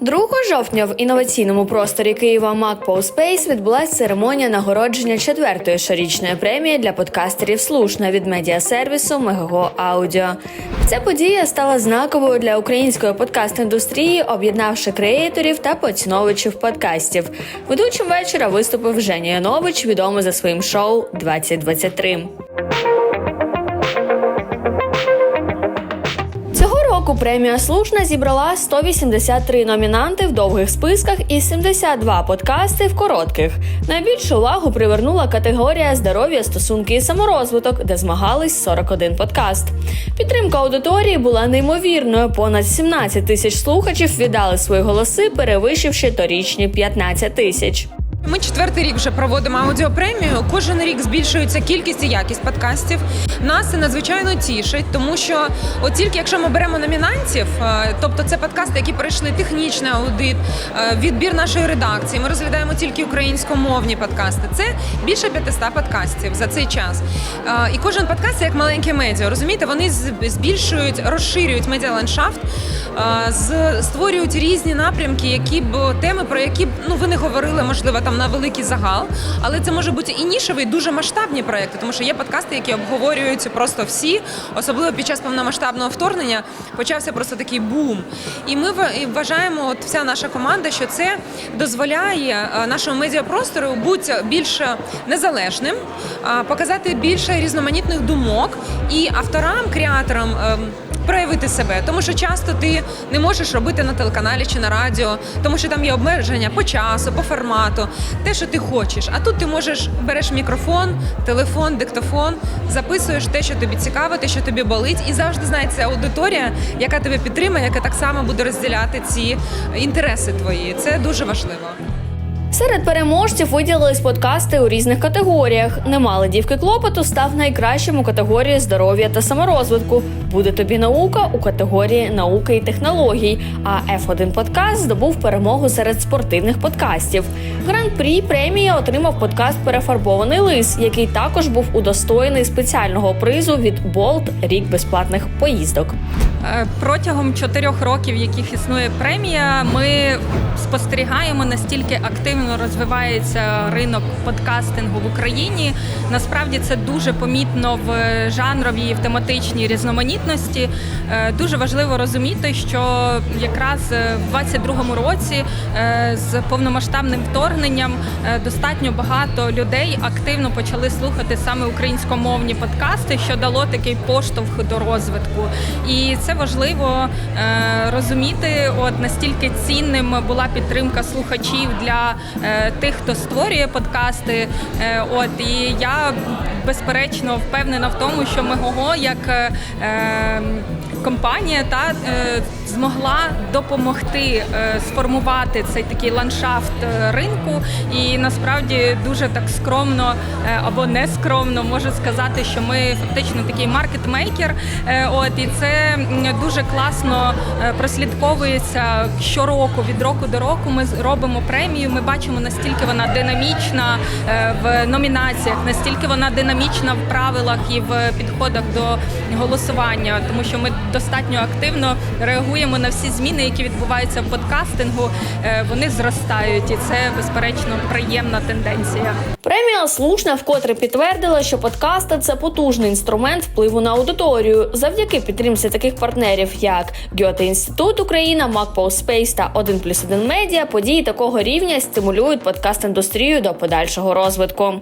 2 жовтня в інноваційному просторі Києва MacPo Space відбулася церемонія нагородження четвертої щорічної премії для подкастерів слушна від медіасервісу Мегаго Аудіо. Ця подія стала знаковою для української подкаст-індустрії, об'єднавши креаторів та поціновувачів подкастів. Ведучим вечора виступив Женя Янович, відомий за своїм шоу «2023». Року премія Слушна зібрала 183 номінанти в довгих списках і 72 подкасти в коротких. Найбільшу увагу привернула категорія здоров'я, стосунки і саморозвиток, де змагались 41 подкаст. Підтримка аудиторії була неймовірною. Понад 17 тисяч слухачів віддали свої голоси, перевищивши торічні 15 тисяч. Ми четвертий рік вже проводимо аудіопремію. Кожен рік збільшується кількість і якість подкастів. Нас це надзвичайно тішить, тому що от тільки якщо ми беремо номінантів, е, тобто це подкасти, які пройшли технічний аудит, е, відбір нашої редакції. Ми розглядаємо тільки українськомовні подкасти. Це більше 500 подкастів за цей час. Е, І кожен подкаст це як маленьке медіа. Розумієте, вони збільшують, розширюють медіаландшафт, створюють різні напрямки, які б теми, про які б ну ви не говорили, можливо, там на великий загал, але це може бути і нішевий, дуже масштабні проекти, тому що є подкасти, які обговорюються просто всі, особливо під час повномасштабного вторгнення почався просто такий бум. І ми і вважаємо, от вся наша команда, що це дозволяє е, нашому медіапростору бути більш незалежним, показати більше різноманітних думок і авторам, креаторам. Проявити себе, тому що часто ти не можеш робити на телеканалі чи на радіо, тому що там є обмеження по часу, по формату, те, що ти хочеш. А тут ти можеш береш мікрофон, телефон, диктофон, записуєш те, що тобі цікаво, те, що тобі болить, і завжди знається аудиторія, яка тебе підтримує, яка так само буде розділяти ці інтереси твої. Це дуже важливо. Серед переможців виділились подкасти у різних категоріях. Немало дівки клопоту став найкращим у категорії здоров'я та саморозвитку. Буде тобі наука у категорії науки і технологій. А F1 подкаст здобув перемогу серед спортивних подкастів. Гран-прі премії отримав подкаст Перефарбований лис, який також був удостоєний спеціального призу від Болт рік безплатних поїздок. Е, Протягом чотирьох років, яких існує премія, ми спостерігаємо настільки активно розвивається ринок подкастингу в Україні. Насправді це дуже помітно в жанровій в тематичній різноманітності. Е, Дуже важливо розуміти, що якраз е, в 22-му році е, з повномасштабним вторгненням достатньо багато людей активно почали слухати саме українськомовні подкасти, що дало такий поштовх до розвитку. І це важливо розуміти, от настільки цінним була підтримка слухачів для е, тих, хто створює подкасти. Е, от і я безперечно впевнена в тому, що Мегого як е, е, компанія та е, змогла допомогти е, сформувати цей такий ландшафт е, ринку. І насправді дуже так скромно або не скромно можу сказати, що ми фактично такий маркетмейкер. От і це дуже класно прослідковується щороку від року до року. Ми робимо премію. Ми бачимо настільки вона динамічна в номінаціях, настільки вона динамічна в правилах і в підходах до голосування, тому що ми достатньо активно реагуємо на всі зміни, які відбуваються в подкастингу. Е, Вони зростають, і це безперечно приємна тенденція. Премія слушна вкотре підтвердила, що подкасти це потужний інструмент впливу на аудиторію. Завдяки підтримці таких партнерів, як Гьоте Інститут Україна, MacPo Space та 1 плюс 1 Медіа, події такого рівня стимулюють подкаст індустрію до подальшого розвитку.